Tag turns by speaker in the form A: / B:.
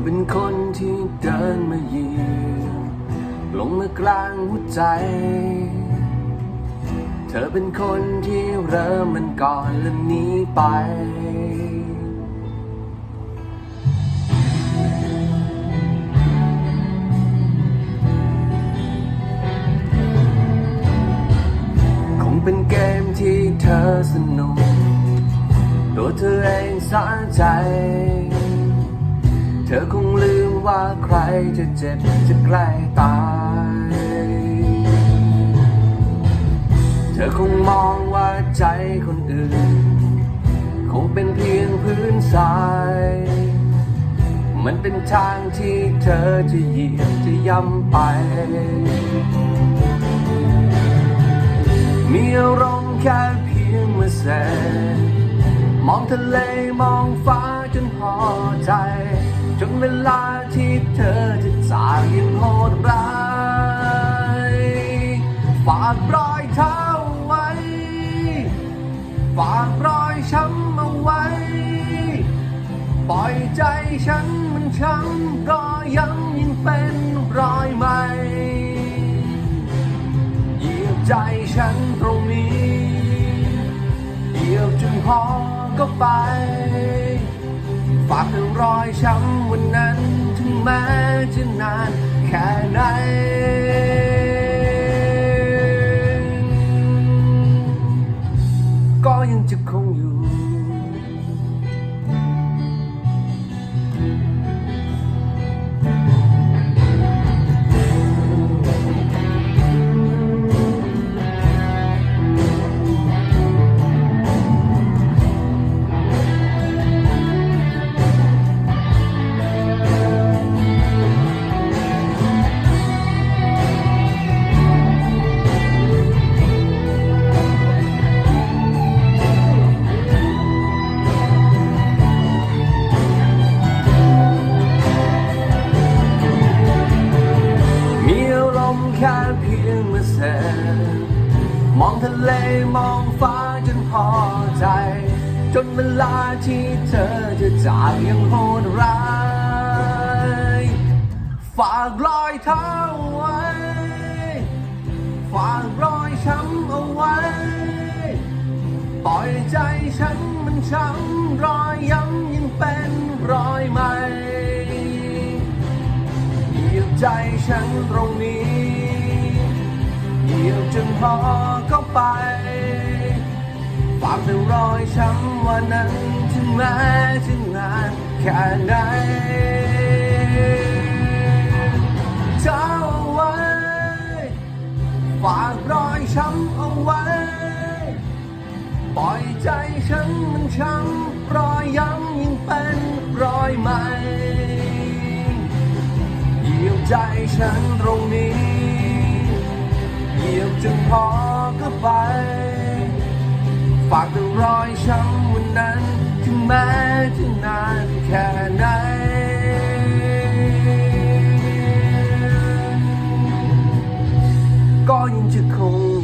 A: อเป็นคนที่เดินมาเยียบลงมากลางหัวใจ เธอเป็นคนที่เริ่มมันก่อนและหนีไปคงเป็นเกมที่เธอสนุก ตัวเธอเองสะใจ ธอคงลืมว่าใครจะเจ็บจะใกล้ตาย เธอคงมองว่าใจคนอื่น คงเป็นเพียงพื้นทราย มันเป็นทางที่เธอจะเหยียบจะย่ำไป มีอารมณ์แค่เพียงเมื่อแสนมองทะเลมองฟ้าจนพอใจ จนเวลาที่เธอจะจากยังโหดร้ายฝากรอยเท้าไว้ ฝากรอยช้ำเอาไว้ ปล่อยใจฉันมันช้ำก็ยังยังเป็นรอยใหม่เหยียบใจฉันตรงนี้เหยียบจนพอก็ไป ฝากรอยช้ำวันนั้น ถึงแม้จะนานแค่ไหนก็ยังจะคงอยู่ มองทะเลมองฟ้าจนพอใจ จนเวลาที่เธอจะจากยังโหดร้าย ฝากรอยเท้าไว้ ฝากรอยช้ำเอาไว้ ปล่อยใจฉันมันช้ำรอยย้ำยังเป็นรอยใหม่เหยียบใจฉันตรงนี้ เหยียบจนพอเข้าไปฝากแต่รอยช้ำวันนั้นถึงแม้จะนานแค่ไหนเจ้าเอาไว้ฝากรอยช้ำเอาไว้ ปล่อยใจฉันมันช้ำรอยย้ำยังเป็นรอยใหม่เยียบใจฉันตรงนี้ ไว้ ฝากแต่รอยช้ำวันนั้นถึงแม้จะนานแค่ไหนก็ยังจะคง